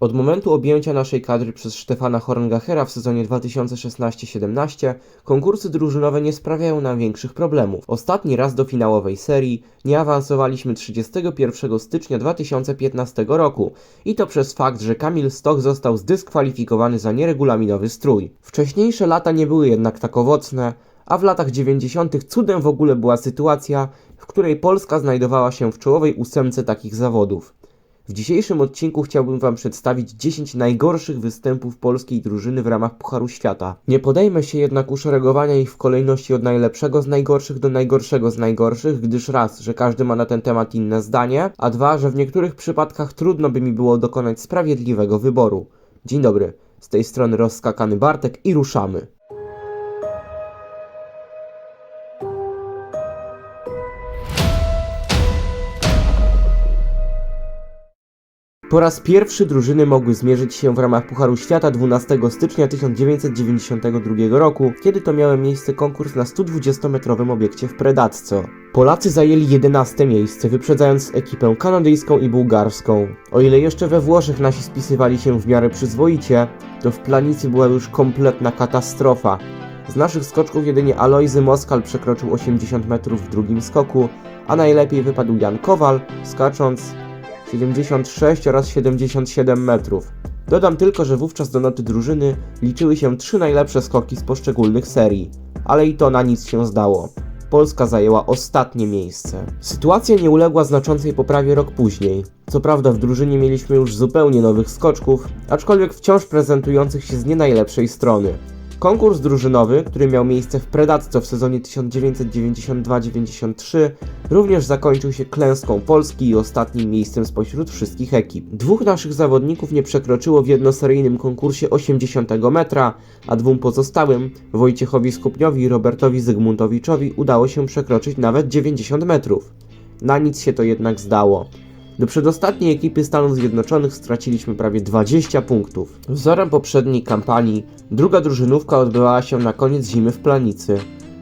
Od momentu objęcia naszej kadry przez Stefana Horngachera w sezonie 2016-17 konkursy drużynowe nie sprawiają nam większych problemów. Ostatni raz do finałowej serii nie awansowaliśmy 31 stycznia 2015 roku i to przez fakt, że Kamil Stoch został zdyskwalifikowany za nieregulaminowy strój. Wcześniejsze lata nie były jednak tak owocne, a w latach 90. cudem w ogóle była sytuacja, w której Polska znajdowała się w czołowej ósemce takich zawodów. W dzisiejszym odcinku chciałbym Wam przedstawić 10 najgorszych występów polskiej drużyny w ramach Pucharu Świata. Nie podejmę się jednak uszeregowania ich w kolejności od najlepszego z najgorszych do najgorszego z najgorszych, gdyż raz, że każdy ma na ten temat inne zdanie, a dwa, że w niektórych przypadkach trudno by mi było dokonać sprawiedliwego wyboru. Dzień dobry, z tej strony rozskakany Bartek i ruszamy. Po raz pierwszy drużyny mogły zmierzyć się w ramach Pucharu Świata 12 stycznia 1992 roku, kiedy to miał miejsce konkurs na 120-metrowym obiekcie w Predacco. Polacy zajęli 11 miejsce, wyprzedzając ekipę kanadyjską i bułgarską. O ile jeszcze we Włoszech nasi spisywali się w miarę przyzwoicie, to w Planicy była już kompletna katastrofa. Z naszych skoczków jedynie Alojzy Moskal przekroczył 80 metrów w drugim skoku, a najlepiej wypadł Jan Kowal, skacząc 76 oraz 77 metrów. Dodam tylko, że wówczas do noty drużyny liczyły się trzy najlepsze skoki z poszczególnych serii, ale i to na nic się zdało. Polska zajęła ostatnie miejsce. Sytuacja nie uległa znaczącej poprawie rok później. Co prawda w drużynie mieliśmy już zupełnie nowych skoczków, aczkolwiek wciąż prezentujących się z nie najlepszej strony. Konkurs drużynowy, który miał miejsce w Predacco w sezonie 1992-93, również zakończył się klęską Polski i ostatnim miejscem spośród wszystkich ekip. Dwóch naszych zawodników nie przekroczyło w jednoseryjnym konkursie 80 metra, a dwóm pozostałym, Wojciechowi Skupniowi i Robertowi Zygmuntowiczowi, udało się przekroczyć nawet 90 metrów. Na nic się to jednak zdało. Do przedostatniej ekipy Stanów Zjednoczonych straciliśmy prawie 20 punktów. Wzorem poprzedniej kampanii, druga drużynówka odbywała się na koniec zimy w Planicy.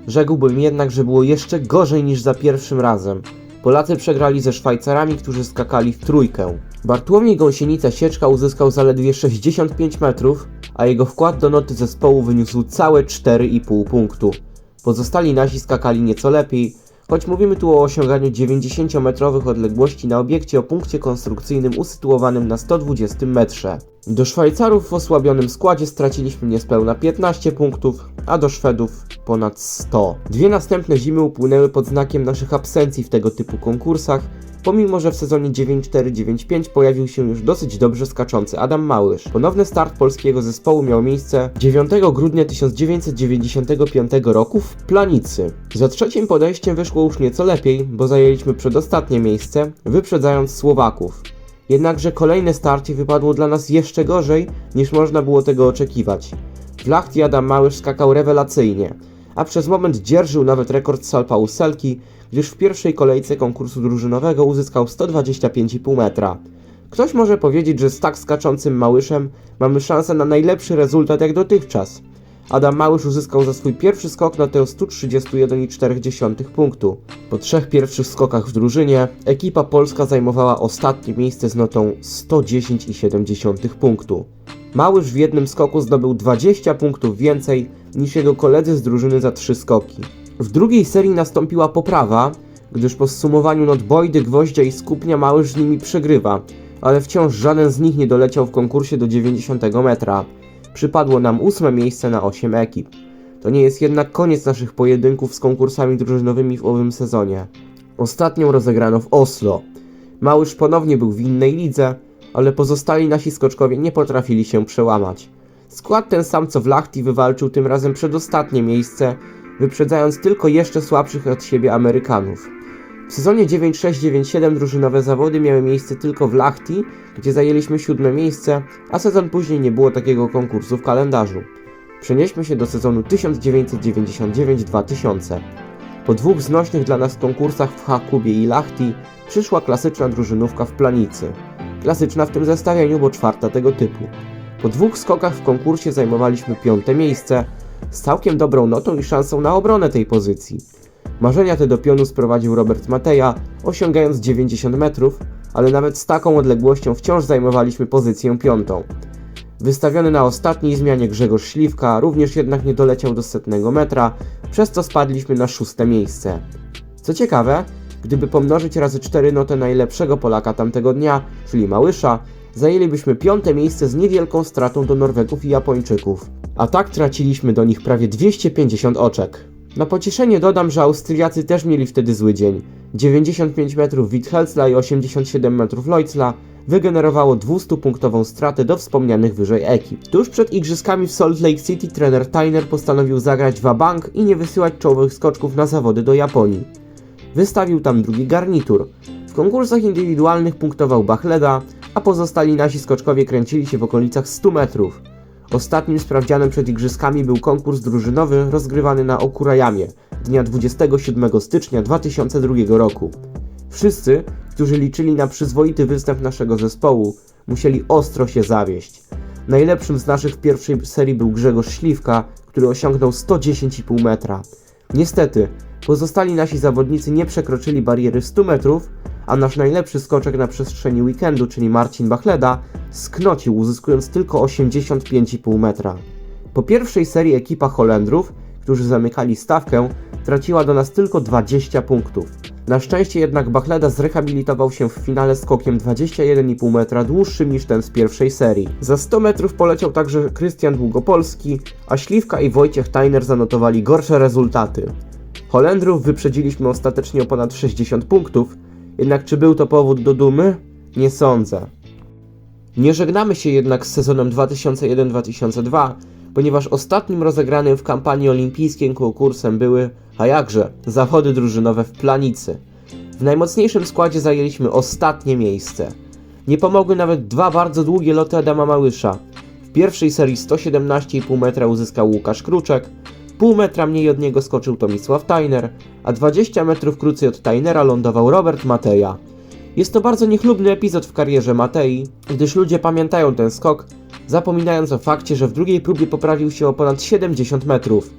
Rzekłbym jednak, że było jeszcze gorzej niż za pierwszym razem. Polacy przegrali ze Szwajcarami, którzy skakali w trójkę. Bartłomiej Gąsienica-Sieczka uzyskał zaledwie 65 metrów, a jego wkład do noty zespołu wyniósł całe 4,5 punktu. Pozostali nasi skakali nieco lepiej, choć mówimy tu o osiąganiu 90-metrowych odległości na obiekcie o punkcie konstrukcyjnym usytuowanym na 120 metrze. Do Szwajcarów w osłabionym składzie straciliśmy niespełna 15 punktów, a do Szwedów ponad 100. Dwie następne zimy upłynęły pod znakiem naszych absencji w tego typu konkursach, pomimo że w sezonie 94-95 pojawił się już dosyć dobrze skaczący Adam Małysz. Ponowny start polskiego zespołu miał miejsce 9 grudnia 1995 roku w Planicy. Za trzecim podejściem wyszło już nieco lepiej, bo zajęliśmy przedostatnie miejsce, wyprzedzając Słowaków. Jednakże kolejne starcie wypadło dla nas jeszcze gorzej, niż można było tego oczekiwać. W Lachti Adam Małysz skakał rewelacyjnie, a przez moment dzierżył nawet rekord Salpa Uselki, gdyż w pierwszej kolejce konkursu drużynowego uzyskał 125,5 metra. Ktoś może powiedzieć, że z tak skaczącym Małyszem mamy szansę na najlepszy rezultat jak dotychczas. Adam Małysz uzyskał za swój pierwszy skok notę 131,4 punktu. Po trzech pierwszych skokach w drużynie, ekipa polska zajmowała ostatnie miejsce z notą 110,7 punktu. Małysz w jednym skoku zdobył 20 punktów więcej niż jego koledzy z drużyny za trzy skoki. W drugiej serii nastąpiła poprawa, gdyż po zsumowaniu not Bojdy, Gwoździa i Skupnia Małysz z nimi przegrywa, ale wciąż żaden z nich nie doleciał w konkursie do 90 metra. Przypadło nam ósme miejsce na 8 ekip. To nie jest jednak koniec naszych pojedynków z konkursami drużynowymi w owym sezonie. Ostatnią rozegrano w Oslo. Małysz ponownie był w innej lidze, ale pozostali nasi skoczkowie nie potrafili się przełamać. Skład ten sam co w Lachti wywalczył tym razem przedostatnie miejsce, wyprzedzając tylko jeszcze słabszych od siebie Amerykanów. W sezonie 96-97 drużynowe zawody miały miejsce tylko w Lachti, gdzie zajęliśmy siódme miejsce, a sezon później nie było takiego konkursu w kalendarzu. Przenieśmy się do sezonu 1999-2000. Po dwóch znośnych dla nas konkursach w Hakubie i Lachti przyszła klasyczna drużynówka w Planicy. Klasyczna w tym zestawieniu, bo czwarta tego typu. Po dwóch skokach w konkursie zajmowaliśmy piąte miejsce, z całkiem dobrą notą i szansą na obronę tej pozycji. Marzenia te do pionu sprowadził Robert Mateja, osiągając 90 metrów, ale nawet z taką odległością wciąż zajmowaliśmy pozycję piątą. Wystawiony na ostatniej zmianie Grzegorz Śliwka również jednak nie doleciał do setnego metra, przez co spadliśmy na szóste miejsce. Co ciekawe, gdyby pomnożyć razy 4 notę najlepszego Polaka tamtego dnia, czyli Małysza, zajęlibyśmy piąte miejsce z niewielką stratą do Norwegów i Japończyków. A tak traciliśmy do nich prawie 250 oczek. Na pocieszenie dodam, że Austriacy też mieli wtedy zły dzień. 95 metrów Witthelsla i 87 metrów Leutzla wygenerowało 200-punktową stratę do wspomnianych wyżej ekip. Tuż przed igrzyskami w Salt Lake City trener Tyner postanowił zagrać wabank i nie wysyłać czołowych skoczków na zawody do Japonii. Wystawił tam drugi garnitur. W konkursach indywidualnych punktował Bachleda, a pozostali nasi skoczkowie kręcili się w okolicach 100 metrów. Ostatnim sprawdzianem przed igrzyskami był konkurs drużynowy rozgrywany na Okurajamie dnia 27 stycznia 2002 roku. Wszyscy, którzy liczyli na przyzwoity występ naszego zespołu, musieli ostro się zawieść. Najlepszym z naszych w pierwszej serii był Grzegorz Śliwka, który osiągnął 110,5 metra. Niestety, pozostali nasi zawodnicy nie przekroczyli bariery 100 metrów, a nasz najlepszy skoczek na przestrzeni weekendu, czyli Marcin Bachleda, sknocił, uzyskując tylko 85,5 metra. Po pierwszej serii ekipa Holendrów, którzy zamykali stawkę, traciła do nas tylko 20 punktów. Na szczęście jednak Bachleda zrehabilitował się w finale skokiem 21,5 metra dłuższym niż ten z pierwszej serii. Za 100 metrów poleciał także Krystian Długopolski, a Śliwka i Wojciech Tajner zanotowali gorsze rezultaty. Holendrów wyprzedziliśmy ostatecznie o ponad 60 punktów, jednak czy był to powód do dumy? Nie sądzę. Nie żegnamy się jednak z sezonem 2001-2002, ponieważ ostatnim rozegranym w kampanii olimpijskiej konkursem były, a jakże, zawody drużynowe w Planicy. W najmocniejszym składzie zajęliśmy ostatnie miejsce. Nie pomogły nawet dwa bardzo długie loty Adama Małysza. W pierwszej serii 117,5 metra uzyskał Łukasz Kruczek, pół metra mniej od niego skoczył Tomisław Tajner, a 20 metrów krócej od Tajnera lądował Robert Mateja. Jest to bardzo niechlubny epizod w karierze Matei, gdyż ludzie pamiętają ten skok, zapominając o fakcie, że w drugiej próbie poprawił się o ponad 70 metrów.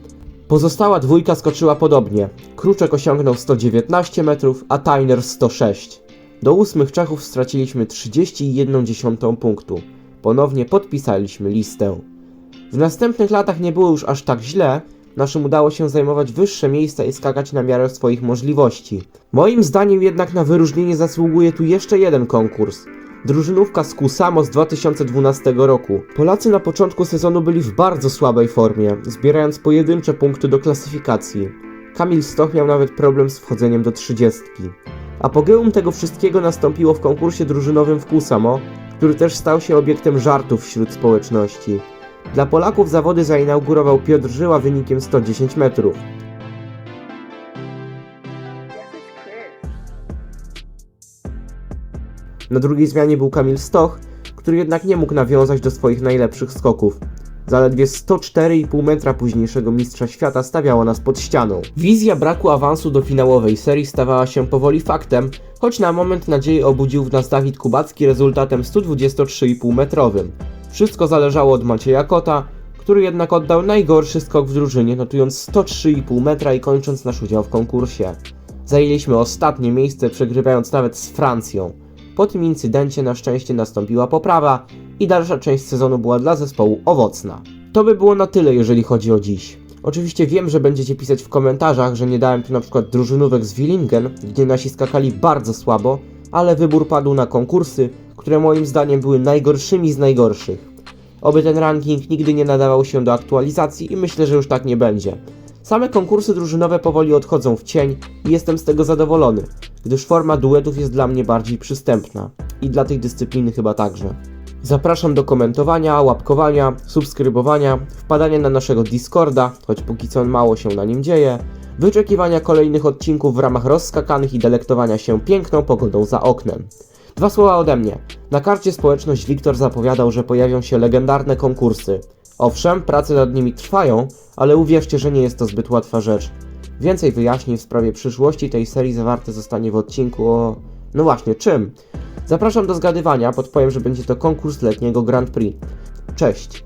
Pozostała dwójka skoczyła podobnie. Kruczek osiągnął 119 metrów, a Tajner 106. Do ósmych Czechów straciliśmy 31 punktu. Ponownie podpisaliśmy listę. W następnych latach nie było już aż tak źle, naszym udało się zajmować wyższe miejsca i skakać na miarę swoich możliwości. Moim zdaniem jednak na wyróżnienie zasługuje tu jeszcze jeden konkurs. Drużynówka z Kusamo z 2012 roku. Polacy na początku sezonu byli w bardzo słabej formie, zbierając pojedyncze punkty do klasyfikacji. Kamil Stoch miał nawet problem z wchodzeniem do trzydziestki. Apogeum tego wszystkiego nastąpiło w konkursie drużynowym w Kusamo, który też stał się obiektem żartów wśród społeczności. Dla Polaków zawody zainaugurował Piotr Żyła wynikiem 110 metrów. Na drugiej zmianie był Kamil Stoch, który jednak nie mógł nawiązać do swoich najlepszych skoków. Zaledwie 104,5 metra późniejszego mistrza świata stawiało nas pod ścianą. Wizja braku awansu do finałowej serii stawała się powoli faktem, choć na moment nadzieję obudził w nas Dawid Kubacki rezultatem 123,5 metrowym. Wszystko zależało od Macieja Kota, który jednak oddał najgorszy skok w drużynie, notując 103,5 metra i kończąc nasz udział w konkursie. Zajęliśmy ostatnie miejsce, przegrywając nawet z Francją. Po tym incydencie na szczęście nastąpiła poprawa i dalsza część sezonu była dla zespołu owocna. To by było na tyle, jeżeli chodzi o dziś. Oczywiście wiem, że będziecie pisać w komentarzach, że nie dałem tu na przykład drużynówek z Willingen, gdzie nasi skakali bardzo słabo, ale wybór padł na konkursy, które moim zdaniem były najgorszymi z najgorszych. Oby ten ranking nigdy nie nadawał się do aktualizacji i myślę, że już tak nie będzie. Same konkursy drużynowe powoli odchodzą w cień i jestem z tego zadowolony, gdyż forma duetów jest dla mnie bardziej przystępna i dla tej dyscypliny chyba także. Zapraszam do komentowania, łapkowania, subskrybowania, wpadania na naszego Discorda, choć póki co mało się na nim dzieje, wyczekiwania kolejnych odcinków w ramach rozskakanych i delektowania się piękną pogodą za oknem. Dwa słowa ode mnie. Na karcie społeczność Wiktor zapowiadał, że pojawią się legendarne konkursy. Owszem, prace nad nimi trwają, ale uwierzcie, że nie jest to zbyt łatwa rzecz. Więcej wyjaśnień w sprawie przyszłości tej serii zawarte zostanie w odcinku o... No właśnie, czym? Zapraszam do zgadywania, podpowiem, że będzie to konkurs letniego Grand Prix. Cześć!